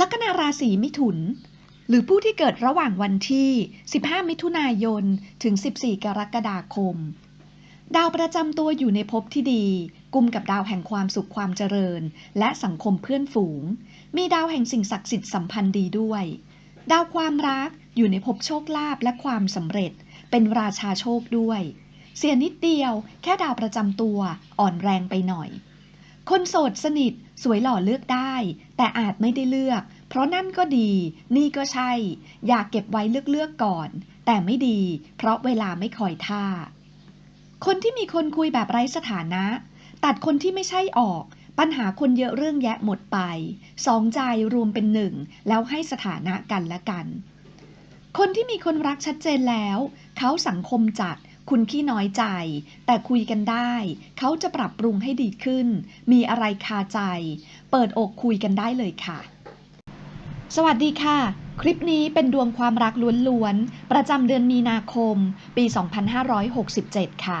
ลัคนาราศีมิถุน หรือผู้ที่เกิดระหว่างวันที่ 15 มิถุนายน ถึง 14 กรกฎาคม ดาวประจำตัวอยู่ในภพที่ดีกุมกับดาวแห่งความสุขความเจริญ และสังคมเพื่อนฝูง มีดาวแห่งสิ่งศักดิ์สิทธิ์สัมพันธ์ดีด้วย ดาวความรักอยู่ในภพโชคลาภและความสำเร็จ เป็นราชาโชคด้วย เสียนิดเดียว แค่ดาวประจำตัวอ่อนแรงไปหน่อย คนโสดสนิทสวยหล่อเลือกได้ แต่อาจไม่ได้เลือก เพราะนั่นก็ดี นี่ก็ใช่ อยากเก็บไว้เลือกเลือกๆก่อน แต่ไม่ดี เพราะเวลาไม่คอยท่า คนที่มีคนคุยแบบไร้สถานะ ตัดคนที่ไม่ใช่ออก ปัญหาคนเยอะเรื่องแยะหมดไป สองใจรวมเป็นหนึ่ง แล้วให้สถานะกันและกัน คนที่มีคนรักชัดเจนแล้ว เขาสังคมจัด คุณขี้น้อยใจ แต่คุยกันได้ เขาจะปรับปรุงให้ดีขึ้น มีอะไรคาใจ เปิดอกคุยกันได้เลยค่ะ สวัสดีค่ะ คลิปนี้เป็นดวงความรักล้วนๆ ประจำเดือนมีนาคม ปี 2567 ค่ะ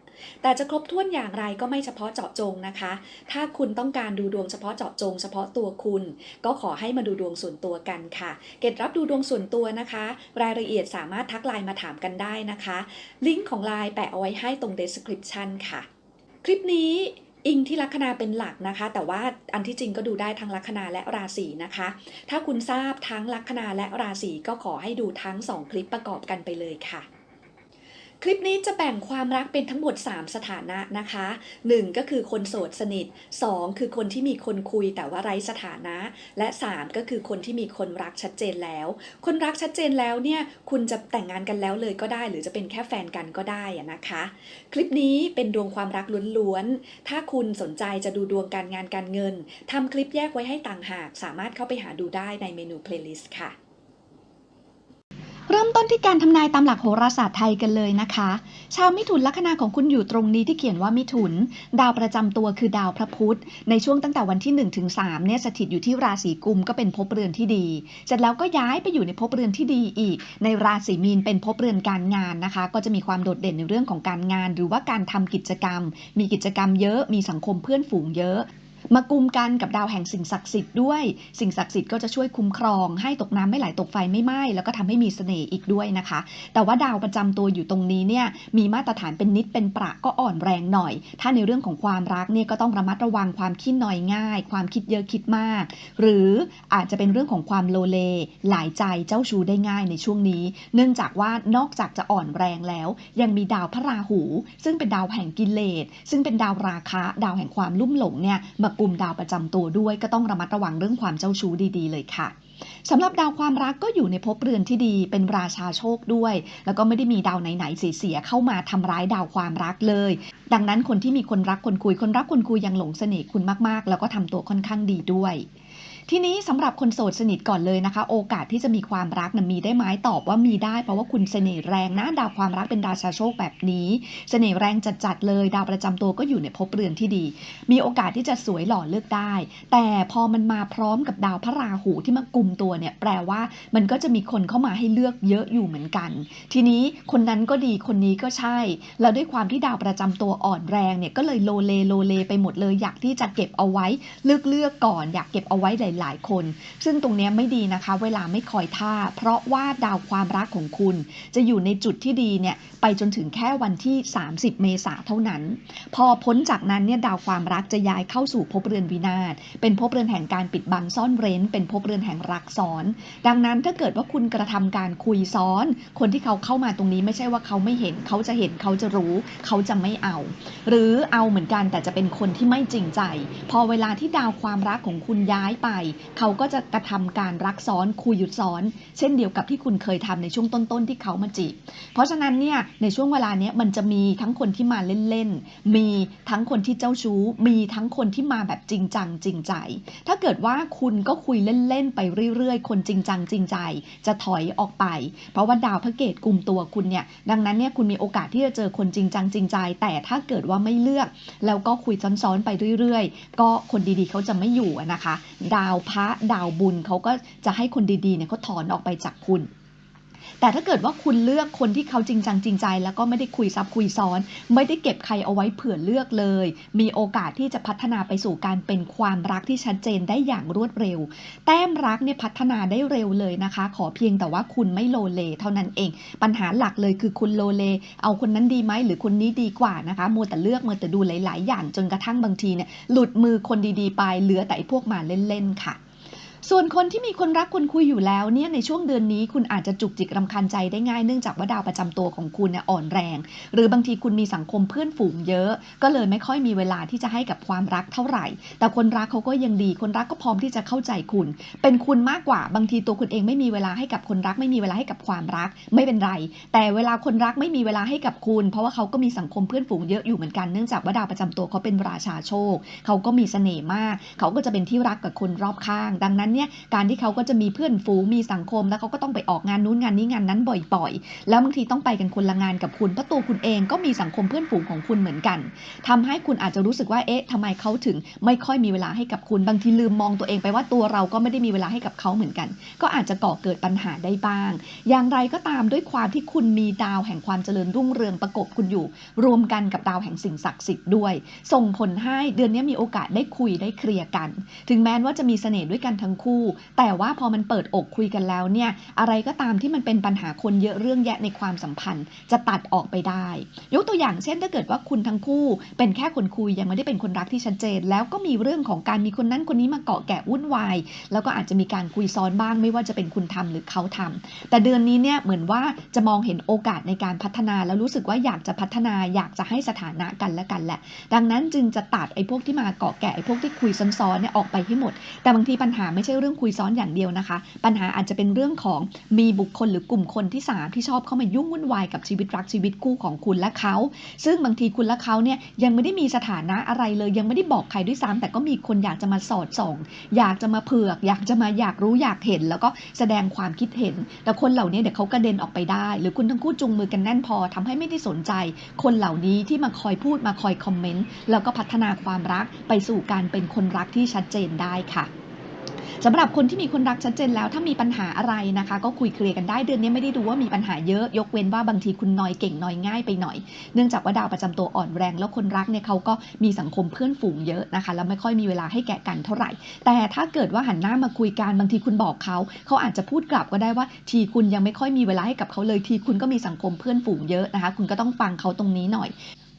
แต่จะครบถ้วนอย่างไรก็ไม่เฉพาะเจาะจงนะคะ ถ้าคุณต้องการดูดวงเฉพาะเจาะจง เฉพาะตัวคุณ ก็ขอให้มาดูดวงส่วนตัวกันค่ะ เกตรับดูดวงส่วนตัวนะคะ รายละเอียดสามารถทักไลน์มาถามกันได้นะคะ ลิงก์ของไลน์แปะเอาไว้ให้ตรง description ค่ะ คลิปนี้อิงที่ลัคนาเป็นหลักนะคะ แต่ว่าอันที่จริงก็ดูได้ทั้งลัคนาและราศีนะคะ ถ้าคุณทราบทั้งลัคนาและราศีก็ขอให้ดูทั้ง 2 คลิปประกอบกันไปเลยค่ะ คลิปนี้จะแบ่งความรักเป็นทั้งหมด 3 สถานะนะคะ 1 ก็คือคนโสดสนิท 2 คือคนที่มีคนคุยแต่ว่าไร้สถานะ และ 3 ก็คือคนที่มีคนรักชัดเจนแล้ว คนรักชัดเจนแล้วเนี่ยคุณจะแต่งงานกันแล้วเลยก็ได้ หรือจะเป็นแค่แฟนกันก็ได้นะคะ คลิปนี้เป็นดวงความรักล้วนๆ ถ้าคุณสนใจจะดูดวงการงานการเงินทำคลิปแยกไว้ให้ต่างหาก สามารถเข้าไปหาดูได้ในเมนู playlist ค่ะ เริ่มต้นที่การทำนายตามหลักโหราศาสตร์ไทยกันเลยนะคะ ชาวมิถุนลัคนาของคุณอยู่ตรงนี้ที่เขียนว่ามิถุน ดาวประจำตัวคือดาวพระพุธ ในช่วงตั้งแต่วันที่1ถึง3เนี่ยสถิตอยู่ที่ราศีกุมก็เป็นภพเรือนที่ดี เสร็จแล้วก็ย้ายไปอยู่ในภพเรือนที่ดีอีก ในราศีมีนเป็นภพเรือนการงานนะคะ ก็จะมีความโดดเด่นในเรื่องของการงาน หรือว่าการทำกิจกรรม มีกิจกรรมเยอะ มีสังคมเพื่อนฝูงเยอะ มากุมกันกับดาวแห่งสิ่งศักดิ์สิทธิ์ด้วย สิ่งศักดิ์สิทธิ์ก็จะช่วยคุ้มครอง ให้ตกน้ำไม่ไหลตกไฟไม่ไหม้แล้วก็ทำให้มีเสน่ห์อีกด้วยนะคะ แต่ว่าดาวประจำตัวอยู่ตรงนี้เนี่ยมีมาตรฐานเป็นนิดเป็นประก็อ่อนแรงหน่อย ถ้าในเรื่องของความรักเนี่ยก็ต้องระมัดระวังความคิดน้อยง่าย ความคิดเยอะคิดมาก หรืออาจจะเป็นเรื่องของความโลเล หลายใจเจ้าชู้ได้ง่ายในช่วงนี้ เนื่องจากว่านอกจากจะอ่อนแรงแล้ว ยังมีดาวพระราหู ซึ่งเป็นดาวแห่งกิเลสซึ่งเป็นดาวราคะ ดาวแห่งความลุ่มหลงเนี่ยมากลุ่มดาวประจำตัวด้วยก็ต้องระมัดระวังเรื่องความเจ้าชู้ดีๆ เลยค่ะสำหรับดาวความรักก็อยู่ในภพเรือนที่ดีเป็นราชาโชคด้วย แล้วก็ไม่ได้มีดาวไหนๆเสียเข้ามาทำร้ายดาวความรักเลย ดังนั้นคนที่มีคนรักคนคุยคนรักคนคุยยังหลงเสน่ห์คุณมากๆ แล้วก็ทำตัวค่อนข้างดีด้วย ทีนี้สำหรับคนโสดสนิทก่อนเลยนะคะ โอกาสที่จะมีความรักนะมีได้ไหมตอบว่ามีได้ เพราะว่าคุณเสน่ห์แรงนะดาวความรักเป็นดาวชาโชคแบบนี้ เสน่ห์แรงจัดๆเลย ดาวประจำตัวก็อยู่ในภพเรือนที่ดี มีโอกาสที่จะสวยหล่อเลือกได้ แต่พอมันมาพร้อมกับดาวพระราหูที่มากุมตัวเนี่ยแปลว่ามันก็จะมีคนเข้ามาให้เลือกเยอะอยู่เหมือนกัน ทีนี้คนนั้นก็ดีคนนี้ก็ใช่ แล้วด้วยความที่ดาวประจำตัวอ่อนแรงเนี่ยก็เลยโลเลโลเลไปหมดเลยอยากที่จะเก็บเอาไว้เลือกเลือกก่อน อยากเก็บเอาไว้หลายคน ซึ่งตรงนี้ไม่ดีนะคะ เวลาไม่คอยท่า เพราะว่าดาวความรักของคุณ จะอยู่ในจุดที่ดีเนี่ยไปจนถึงแค่วันที่ 30 เมษาเท่านั้น พอพ้นจากนั้นเนี่ยดาวความรักจะย้ายเข้าสู่ภพเรือนวินาศเป็นภพเรือนแห่งการปิดบังซ่อนเร้น เป็นภพเรือนแห่งรักซ้อน ดังนั้นถ้าเกิดว่าคุณกระทำการคุยซ้อน คนที่เขาเข้ามาตรงนี้ไม่ใช่ว่าเขาไม่เห็นเขาจะเห็นเขาจะรู้เขาจะไม่เอา หรือเอาเหมือนกันแต่จะเป็นคนที่ไม่จริงใจ พอเวลาที่ดาวความรักของคุณย้ายไปเขาก็จะกระทำการรักซ้อนคุยหยุดซ้อน เช่นเดียวกับที่คุณเคยทำในช่วงต้นๆที่เขามาจีบ เพราะฉะนั้นเนี่ยในช่วงเวลาเนี้ยมันจะมีทั้งคนที่มาเล่นๆ มีทั้งคนที่เจ้าชู้ มีทั้งคนที่มาแบบจริงจังจริงใจ ถ้าเกิดว่าคุณก็คุยเล่นๆไปเรื่อยๆ คนจริงจังจริงใจ จะถอยออกไป เพราะว่าดาวพระเกตกลุ่มตัวคุณเนี่ยดังนั้นเนี่ยคุณมีโอกาสที่จะเจอคนจริงจังจริงใจ แต่ถ้าเกิดว่าไม่เลือก แล้วก็คุยซ้อนๆไปเรื่อยๆ ก็คนดีๆเขาจะไม่อยู่นะคะ ดาวาวพระดาวบุญเขาก็จะให้คนดีๆเนี่ยเขาถอนออกไปจากคุณ แต่ถ้าเกิดว่าคุณเลือกคนที่เขาจริงจังจริงใจ แล้วก็ไม่ได้คุยซับคุยซ้อน ไม่ได้เก็บใครเอาไว้เผื่อเลือกเลย มีโอกาสที่จะพัฒนาไปสู่การเป็นความรักที่ชัดเจนได้อย่างรวดเร็ว แต้มรักเนี่ยพัฒนาได้เร็วเลยนะคะ ขอเพียงแต่ว่าคุณไม่โลเลเท่านั้นเอง ปัญหาหลักเลยคือคุณโลเล เอาคนนั้นดีไหมหรือคนนี้ดีกว่านะคะมัวแต่เลือกมัวแต่ดูหลาย ๆ อย่างจนกระทั่งบางทีเนี่ยหลุดมือคนดี ๆ ไปเหลือแต่พวกมาเล่น ๆ ค่ะ ส่วนคนที่มีคนรักคนคุยอยู่แล้วเนี่ยในช่วงเดือนนี้คุณอาจจะจุกจิกรำคาญใจได้ง่ายเนื่องจากว่าดาวประจำตัวของคุณเนี่ยอ่อนแรง หรือบางทีคุณมีสังคมเพื่อนฝูงเยอะ ก็เลยไม่ค่อยมีเวลาที่จะให้กับความรักเท่าไหร่ แต่คนรักเขาก็ยังดี คนรักก็พร้อมที่จะเข้าใจคุณ เป็นคุณมากกว่าบางทีตัวคุณเองไม่มีเวลาให้กับคนรัก ไม่มีเวลาให้กับความรักไม่เป็นไร แต่เวลาคนรักไม่มีเวลาให้กับคุณ เพราะว่าเขาก็มีสังคมเพื่อนฝูงเยอะอยู่เหมือนกันเนื่องจากว่าดาวประจำตัวเขาเป็นราชาโชค เขาก็มีเสน่ห์มาก เขาก็จะเป็นที่รักกับคนรอบข้าง ดังนั้นเนี่ยการที่เขาก็จะมีเพื่อนฝูงมีสังคม แล้วเขาก็ต้องไปออกงานนู้นงานนี้งานนั้นบ่อยๆ แล้วบางทีต้องไปกันคนละงานกับคุณเพราะตัวคุณเองก็มีสังคมเพื่อนฝูงของคุณเหมือนกันทำให้คุณอาจจะรู้สึกว่าเอ๊ะทำไมเขาถึงไม่ค่อยมีเวลาให้กับคุณบางทีลืมมองตัวเองไปว่าตัวเราก็ไม่ได้มีเวลาให้กับเขาเหมือนกัน ก็อาจจะก่อเกิดปัญหาได้บ้าง อย่างไรก็ตามด้วยความที่คุณมีดาวแห่งความเจริญรุ่งเรืองประกบคุณอยู่ รวมกันกับดาวแห่งสิ่งศักดิ์สิทธิ์ด้วย ส่งผลให้เดือนนี้มีโอกาสได้คุยได้เคลียร์กัน ถึงแม้ว่าจะมีเสน่ห์ด้วยกันทั้งคู่ แต่ว่าพอมันเปิดอกคุยกันแล้วเนี่ยอะไรก็ตามที่มันเป็นปัญหาคนเยอะเรื่องแยะในความสัมพันธ์ จะตัดออกไปได้ ยกตัวอย่างเช่น ถ้าเกิดว่าคุณทั้งคู่เป็นแค่คนคุยยังไม่ได้เป็นคนรักที่ชัดเจน แล้วก็มีเรื่องของการมีคนนั้นคนนี้มาเกาะแกะวุ่นวายแล้วก็อาจจะมีการคุยซ้อนบ้าง ไม่ว่าจะเป็นคุณทำหรือเขาทำแต่เดือนนี้เนี่ยเหมือนว่าจะมองเห็นโอกาสในการพัฒนาแล้วรู้สึกว่าอยากจะพัฒนาอยากจะให้สถานะกันและกันแหละ ดังนั้นจึงจะตัดไอ้พวกที่มาเกาะแกะไอ้พวกที่คุยซ้อนๆเนี่ยออกไปให้หมด แต่บางทีปัญหาไม่ใช่เรื่องคุยซ้อนอย่างเดียวนะคะ ปัญหาอาจจะเป็นเรื่องของมีบุคคลหรือกลุ่มคนที่สามที่ชอบเข้ามายุ่งวุ่นวายกับชีวิตรักชีวิตคู่ของคุณและเขา ซึ่งบางทีคุณและเขาเนี่ยยังไม่ได้มีสถานะอะไรเลย ยังไม่ได้บอกใครด้วยซ้ำแต่ก็มีคนอยากจะมาสอดส่อง อยากจะมาเผือก อยากจะมาอยากรู้อยากเห็น แล้วก็แสดงความคิดเห็น แต่คนเหล่านี้เดี๋ยวเขากระเด็นออกไปได้ หรือคุณทั้งคู่จูงมือกันแน่นพอทำให้ไม่ได้สนใจ คนเหล่านี้ที่มาคอยพูดมาคอยคอมเมนต์แล้วก็พัฒนาความรักไปสู่การเป็นคนรักที่ชัดเจนได้ค่ะ สำหรับคนที่มีคนรักชัดเจนแล้วถ้ามีปัญหาอะไรนะคะ ก็คุยเคลียร์กันได้เดือนนี้ไม่ได้ดูว่ามีปัญหาเยอะยกเว้นว่าบางทีคุณนอยเก่งนอยง่ายไปหน่อย เนื่องจากว่าดาวประจำตัวอ่อนแรง แล้วคนรักเนี่ยเขาก็มีสังคมเพื่อนฝูงเยอะนะคะแล้วไม่ค่อยมีเวลาให้แกะกันเท่าไหร่ แต่ถ้าเกิดว่าหันหน้ามาคุยกันบางทีคุณบอกเขา เขาอาจจะพูดกลับก็ได้ว่า ทีคุณยังไม่ค่อยมีเวลาให้กับเขาเลยทีคุณก็มีสังคมเพื่อนฝูงเยอะนะคะ คุณก็ต้องฟังเขาตรงนี้หน่อย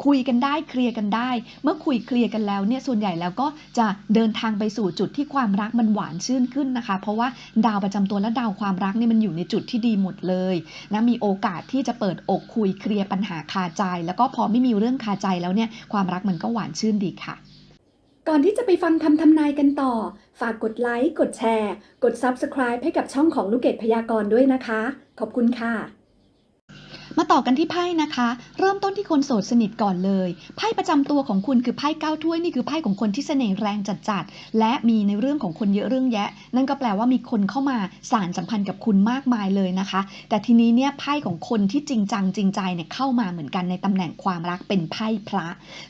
คุยกันได้เคลียร์กันได้ เมื่อคุยเคลียร์กันแล้วเนี่ยส่วนใหญ่แล้วก็จะเดินทางไปสู่จุดที่ความรักมันหวานชื่นขึ้นนะคะ เพราะว่าดาวประจำตัวและดาวความรักเนี่ยมันอยู่ในจุดที่ดีหมดเลยนะมีโอกาสที่จะเปิดอกคุยเคลียร์ปัญหาคาใจ แล้วก็พอไม่มีเรื่องคาใจแล้วเนี่ยความรักมันก็หวานชื่นดีค่ะ ก่อนที่จะไปฟังคำทำนายกันต่อ ฝากกดไลค์กดแชร์ กด Subscribe ให้กับช่องของลูกเกดพยากรณ์ด้วยนะคะ ขอบคุณค่ะ มาต่อกันที่ไพ่นะคะ เริ่มต้นที่คนโสดสนิทก่อนเลย ไพ่ประจำตัวของคุณคือไพ่เก้าถ้วยนี่คือไพ่ของคนที่เสน่ห์แรงจัดๆและมีในเรื่องของคนเยอะเรื่องแยะ นั่นก็แปลว่ามีคนเข้ามาสารสัมพันธ์กับคุณมากมายเลยนะคะ แต่ทีนี้เนี่ยไพ่ของคนที่จริงจังจริงใจเนี่ยเข้ามาเหมือนกันในตำแหน่งความรักเป็นไพ่พระ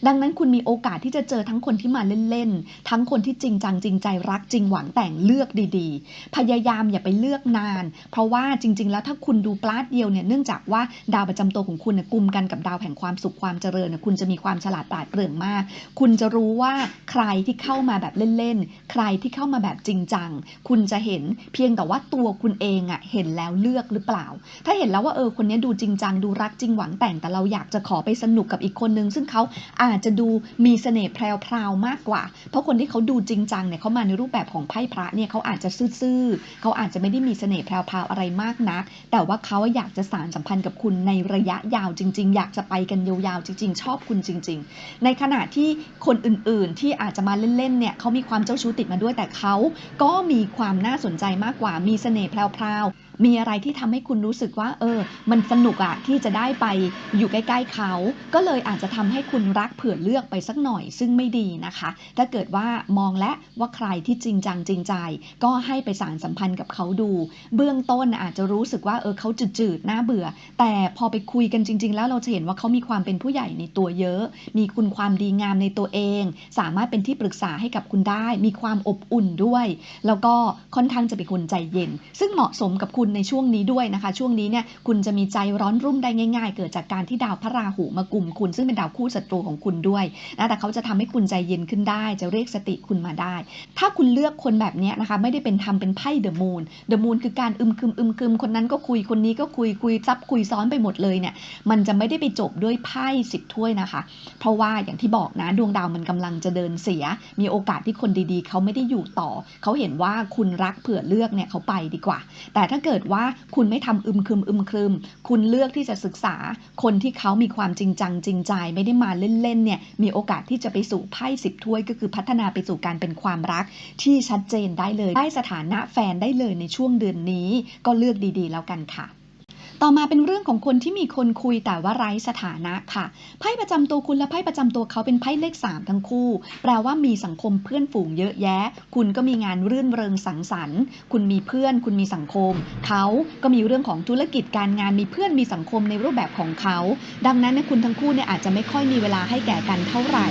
ดังนั้นคุณมีโอกาสที่จะเจอทั้งคนที่มาเล่นๆทั้งคนที่จริงจังจริงใจรักจริงหวังแต่งเลือกดีๆ พยายามอย่าไปเลือกนาน เพราะว่าจริง ๆ แล้วถ้าคุณดูปลาดเดียวเนี่ยเนื่องจากว่าดาวประจำตัวของคุณนี่ยกลุ่มกันกับดาวแห่งความสุขความเจริญนี่ยคุณจะมีความฉลาดปราดเปรื่องมาก คุณจะรู้ว่าใครที่เข้ามาแบบเล่นๆ ใครที่เข้ามาแบบจริงจัง คุณจะเห็นเพียงแต่ว่าตัวคุณเองอะเห็นแล้วเลือกหรือเปล่า ถ้าเห็นแล้วว่าเออคนนี้ดูจริงจังดูรักจริงหวังแต่งแต่เราอยากจะขอไปสนุกกับอีกคนนึง ซึ่งเขาอาจจะดูมีเสน่ห์แพรวๆมากกว่า เพราะคนที่เขาดูจริงจังเนี่ยเขามาในรูปแบบของไพ่พระเนี่ยเขาอาจจะซื่อๆเขาอาจจะไม่ได้มีเสน่ห์แพรวๆอะไรมากนัก แต่ว่าเขาอยากจะสานสัมพันธ์กับคุณในในระยะยาวจริง ๆ อยากจะไปกันยาวๆจริง ๆ ชอบคุณจริง ๆ ในขณะที่คนอื่นๆที่อาจจะมาเล่นๆเนี่ยเขามีความเจ้าชู้ติดมาด้วยแต่เขาก็มีความน่าสนใจมากกว่ามีเสน่ห์แพรวๆ มีอะไรที่ทำให้คุณรู้สึกว่า เออ มันสนุกอะที่จะได้ไปอยู่ใกล้ ๆเขา ก็เลยอาจจะทำให้คุณรักเผื่อเลือกไปสักหน่อย ซึ่งไม่ดีนะคะ ถ้าเกิดว่ามองและว่าใครที่จริงจังจริงใจ ก็ให้ไปสารสัมพันธ์กับเขาดู เบื้องต้นอาจจะรู้สึกว่าเออเขาจืดๆน่าเบื่อ แต่พอไปคุยกันจริง ๆ แล้วเราจะเห็นว่าเขามีความเป็นผู้ใหญ่ในตัวเยอะ มีคุณความดีงามในตัวเอง สามารถเป็นที่ปรึกษาให้กับคุณได้ มีความอบอุ่นด้วย แล้วก็ค่อนข้างจะเป็นคนใจเย็น ซึ่งเหมาะสมกับคุณในช่วงนี้ด้วยนะคะ ช่วงนี้เนี่ยคุณจะมีใจร้อนรุ่มได้ง่าย ๆ เกิดจากการที่ดาวพระราหูมากลุ่มคุณ ซึ่งเป็นดาวคู่ศัตรูของคุณด้วยนะแต่เขาจะทำให้คุณใจเย็นขึ้นได้ จะเรียกสติคุณมาได้ ถ้าคุณเลือกคนแบบนี้นะคะไม่ได้เป็นทำเป็นไพ่เดอะมูนเดอะมูนคือการอึมครึมอึมครึมคนนั้นก็คุยคนนี้ก็คุยคุยซับคุยซ้อนไปหมดเลยเนี่ยมันจะไม่ได้ไปจบด้วยไพ่สิบถ้วยนะคะ เพราะว่าอย่างที่บอกนะดวงดาวมันกำลังจะเดินเสีย มีโอกาสที่คนดีๆ เขาไม่ได้อยู่ต่อ เขาเห็นว่าคุณรักเผื่อเลือกเนี่ยเขาไปดีกว่า แต่ถ้าเกิดกิดว่าคุณไม่ทำอึมครึมอึมครึม คุณเลือกที่จะศึกษาคนที่เขามีความจริงจังจริงใจไม่ได้มาเล่นๆเนี่ยมีโอกาสที่จะไปสู่ไพ่สิบถ้วย ก็คือพัฒนาไปสู่การเป็นความรักที่ชัดเจนได้เลย ได้สถานะแฟนได้เลยในช่วงเดือนนี้ ก็เลือกดีๆ แล้วกันค่ะ ต่อมาเป็นเรื่องของคนที่มีคนคุยแต่ว่าไร้สถานะค่ะ ไพ่ประจำตัวคุณและไพ่ประจำตัวเขาเป็นไพ่เลข 3 ทั้งคู่ แปลว่ามีสังคมเพื่อนฝูงเยอะแยะ คุณก็มีงานรื่นเริงสังสรรค์ คุณมีเพื่อน คุณมีสังคม เขาก็มีเรื่องของธุรกิจการงานมีเพื่อนมีสังคมในรูปแบบของเขา ดังนั้นเนี่ยคุณทั้งคู่เนี่ยอาจจะไม่ค่อยมีเวลาให้แก่กันเท่าไหร่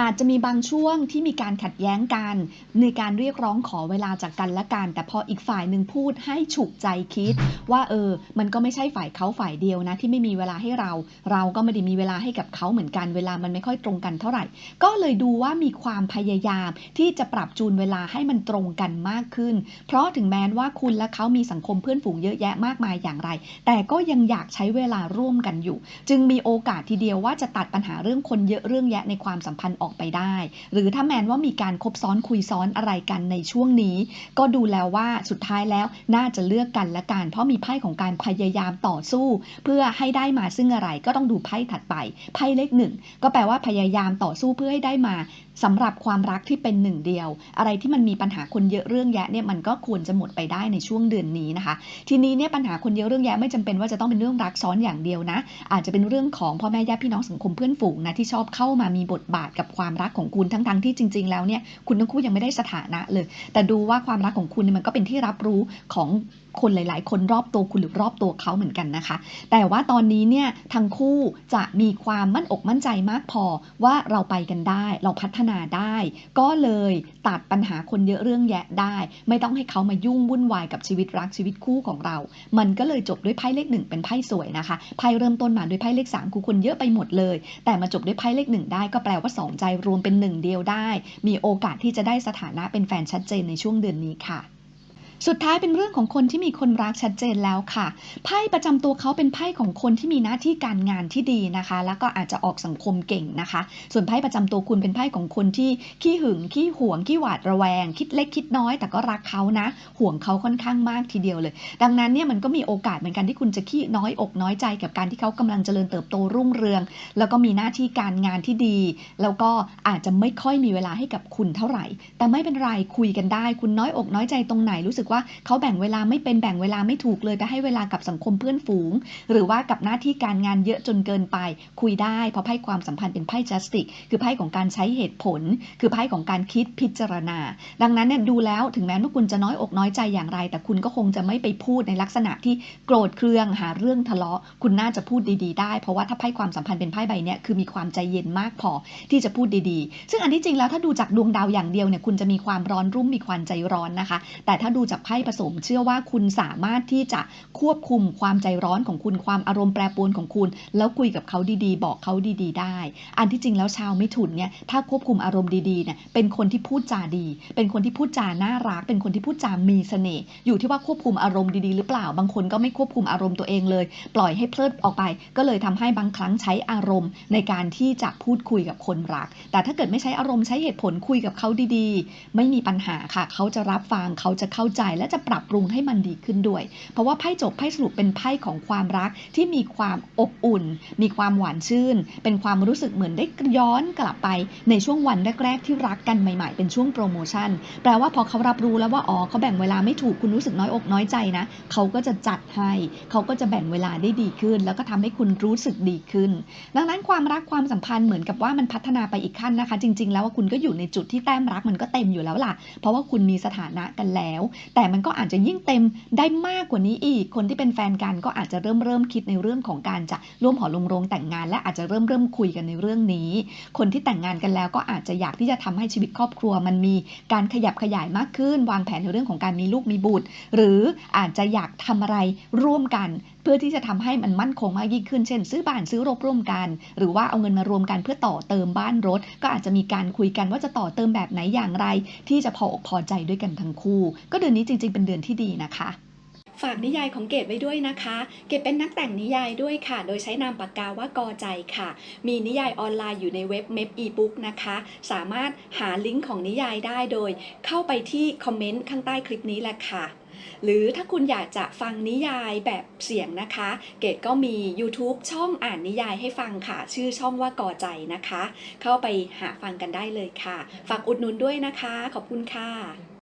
อาจจะมีบางช่วงที่มีการขัดแย้งกัน ในการเรียกร้องขอเวลาจากกันและกัน แต่พออีกฝ่ายหนึ่งพูดให้ฉุกใจคิด ว่าเออ มันก็ไม่ใช่ฝ่ายเขาฝ่ายเดียวนะ ที่ไม่มีเวลาให้เรา เราก็ไม่ได้มีเวลาให้กับเขาเหมือนกันเวลามันไม่ค่อยตรงกันเท่าไหร่ ก็เลยดูว่ามีความพยายามที่จะปรับจูนเวลาให้มันตรงกันมากขึ้น เพราะถึงแม้ว่าคุณและเขามีสังคมเพื่อนฝูงเยอะแยะมากมายอย่างไร แต่ก็ยังอยากใช้เวลาร่วมกันอยู่ จึงมีโอกาสทีเดียวว่าจะตัดปัญหาเรื่องคนเยอะเรื่องแยะในความสัมพันธ์ออกไปได้ หรือถ้าแมนว่ามีการคบซ้อนคุยซ้อนอะไรกันในช่วงนี้ ก็ดูแล้วว่าสุดท้ายแล้วน่าจะเลือกกันละกันเพราะมีไพ่ของการพยายามต่อสู้ เพื่อให้ได้มาซึ่งอะไรก็ต้องดูไพ่ถัดไปไพ่เลขหนึ่งก็แปลว่าพยายามต่อสู้เพื่อให้ได้มา สำหรับความรักที่เป็นหนึ่งเดียว อะไรที่มันมีปัญหาคนเยอะเรื่องแยะเนี่ยมันก็ควรจะหมดไปได้ในช่วงเดือนนี้นะคะ ทีนี้เนี่ยปัญหาคนเยอะเรื่องแยะไม่จำเป็นว่าจะต้องเป็นเรื่องรักซ้อนอย่างเดียวนะ อาจจะเป็นเรื่องของพ่อแม่ญาติพี่น้องสังคมเพื่อนฝูงนะที่ชอบเข้ามามีบทบาทกับความรักของคุณทั้งๆที่จริง ๆ แล้วเนี่ยคุณทั้งคู่ยังไม่ได้สถานะเลย แต่ดูว่าความรักของคุณเนี่ยมันก็เป็นที่รับรู้ของ คนหลาย ๆ คนรอบตัวคุณหรือรอบตัวเขาเหมือนกันนะคะ แต่ว่าตอนนี้เนี่ยทั้งคู่จะมีความมั่นอกมั่นใจมากพอว่าเราไปกันได้ เราพัฒนาได้ ก็เลยตัดปัญหาคนเยอะเรื่องแยะได้ ไม่ต้องให้เขามายุ่งวุ่นวายกับชีวิตรักชีวิตคู่ของเรา มันก็เลยจบด้วยไพ่เลขหนึ่งเป็นไพ่สวยนะคะไพ่เริ่มต้นมาด้วยไพ่เลขสามคือคนเยอะไปหมดเลย แต่มาจบด้วยไพ่เลขหนึ่งได้ก็แปลว่าสองใจรวมเป็นหนึ่งเดียวได้ มีโอกาสที่จะได้สถานะเป็นแฟนชัดเจนในช่วงเดือนนี้ค่ะ สุดท้ายเป็นเรื่องของคนที่มีคนรักชัดเจนแล้วค่ะ ไพ่ประจำตัวเขาเป็นไพ่ของคนที่มีหน้าที่การงานที่ดีนะคะ แล้วก็อาจจะออกสังคมเก่งนะคะ ส่วนไพ่ประจำตัวคุณเป็นไพ่ของคนที่ขี้หึงขี้หวงขี้หวาดระแวง คิดเล็กคิดน้อย แต่ก็รักเขานะ ห่วงเขาค่อนข้างมากทีเดียวเลย ดังนั้นเนี่ยมันก็มีโอกาสเหมือนกันที่คุณจะขี้น้อยอกน้อยใจกับการที่เขากำลังเจริญเติบโตรุ่งเรือง แล้วก็มีหน้าที่การงานที่ดี แล้วก็อาจจะไม่ค่อยมีเวลาให้กับคุณเท่าไหร่ แต่ไม่เป็นไรคุยกันได้ คุณน้อยอกน้อยใจตรงไหนรู้สึกว่าเขาแบ่งเวลาไม่เป็นแบ่งเวลาไม่ถูกเลยไปให้เวลากับสังคมเพื่อนฝูง หรือว่ากับหน้าที่การงานเยอะจนเกินไป คุยได้เพราะไพ่ความสัมพันธ์เป็นไพ่จัสติกคือไพ่ของการใช้เหตุผล คือไพ่ของการคิดพิจารณา ดังนั้นเนี่ยดูแล้วถึงแม้ว่าคุณจะน้อยอกน้อยใจอย่างไร แต่คุณก็คงจะไม่ไปพูดในลักษณะที่โกรธเคืองหาเรื่องทะเลาะ คุณน่าจะพูดดีๆ ได้ เพราะว่าถ้าไพ่ความสัมพันธ์เป็นไพ่ใบเนี้ยคือมีความใจเย็นมากพอที่จะพูดดีๆ ซึ่งอันที่จริงแล้วถ้าดูจากดวงดาวอย่างเดียวเนี่ยคุณจะมีความร้อนรุ่มมีความใจร้อนนะคะ แต่ถ้าดูจากไพ่ผสม เชื่อว่าคุณสามารถที่จะควบคุมความใจร้อนของคุณความอารมณ์แปรปรวนของคุณ แล้วคุยกับเขาดีๆ บอกเขาดีๆ ได้ อันที่จริงแล้วชาวไม่ถุนเนี่ยถ้าควบคุมอารมณ์ดีๆเนี่ยเป็นคนที่พูดจาดี เป็นคนที่พูดจาน่ารัก เป็นคนที่พูดจามีเสน่ห์อยู่ที่ว่าควบคุมอารมณ์ดีๆหรือเปล่า บางคนก็ไม่ควบคุมอารมณ์ตัวเองเลย ปล่อยให้เพลิดออกไป ก็เลยทำให้บางครั้งใช้อารมณ์ ในการที่จะพูดคุยกับคนรัก แต่ถ้าเกิดไม่ใช้อารมณ์ใช้เหตุผลคุยกับเขาดีๆ ไม่มีปัญหาค่ะ เขาจะรับฟังเขาจะเข้าใจและจะปรับปรุงให้มันดีขึ้นด้วย เพราะว่าไพ่จบไพ่สรุปเป็นไพ่ของความรักที่มีความอบอุ่น มีความหวานชื่น เป็นความรู้สึกเหมือนได้ย้อนกลับไปในช่วงวันแรกๆที่รักกันใหม่ๆ เป็นช่วงโปรโมชั่น แปลว่าพอเขารับรู้แล้วว่าอ๋อเขาแบ่งเวลาไม่ถูกคุณรู้สึกน้อยอกน้อยใจนะ เขาก็จะจัดให้เขาก็จะแบ่งเวลาได้ดีขึ้น แล้วก็ทำให้คุณรู้สึกดีขึ้น ดังนั้นความรักความสัมพันธ์เหมือนกับว่ามันพัฒนาไปอีกขั้นนะคะ จริง ๆ แล้วว่าคุณก็อยู่ในจุดที่แต้มรักมันก็เต็มอยู่แล้วล่ะ เพราะว่าคุณมีสถานะกันแล้วแต่มันก็อาจจะยิ่งเต็มได้มากกว่านี้อีก คนที่เป็นแฟนกันก็อาจจะเริ่มเริ่มคิดในเรื่องของการจะร่วมหอลงโรงแต่งงาน และอาจจะเริ่มเริ่มคุยกันในเรื่องนี้ คนที่แต่งงานกันแล้วก็อาจจะอยากที่จะทำให้ชีวิตครอบครัว มันมีการขยับขยายมากขึ้น วางแผนในเรื่องของการมีลูกมีบุตร หรืออาจจะอยากทำอะไรร่วมกัน พื่อที่จะทำให้มันมั่นคงมากยิ่งขึ้น เช่น ซื้อบ้านซื้อรถร่วมกัน หรือว่าเอาเงินมารวมกันเพื่อต่อเติมบ้านรถ ก็อาจจะมีการคุยกันว่าจะต่อเติมแบบไหนอย่างไร ที่จะพออกพอใจด้วยกันทั้งคู่ ก็เดือนนี้จริง ๆ เป็นเดือนที่ดีนะคะฝากนิยายของเกดไว้ด้วยนะคะ เกดเป็นนักแต่งนิยายด้วยค่ะ โดยใช้นามปากกาว่ากอใจค่ะ มีนิยายออนไลน์อยู่ในเว็บเม p อีบุ๊กนะคะ สามารถหาลิงก์ของนิยายได้โดย เข้าไปที่คอมเมนต์ข้างใต้คลิปนี้แหละค่ะ หรือถ้าคุณอยากจะฟังนิยายแบบเสียงนะคะ เกดก็มี YouTube ช่องอ่านนิยายให้ฟังค่ะ ชื่อช่องว่ากอใจนะคะ เข้าไปหาฟังกันได้เลยค่ะ ฝากอุดหนุนด้วยนะคะ ขอบคุณค่ะ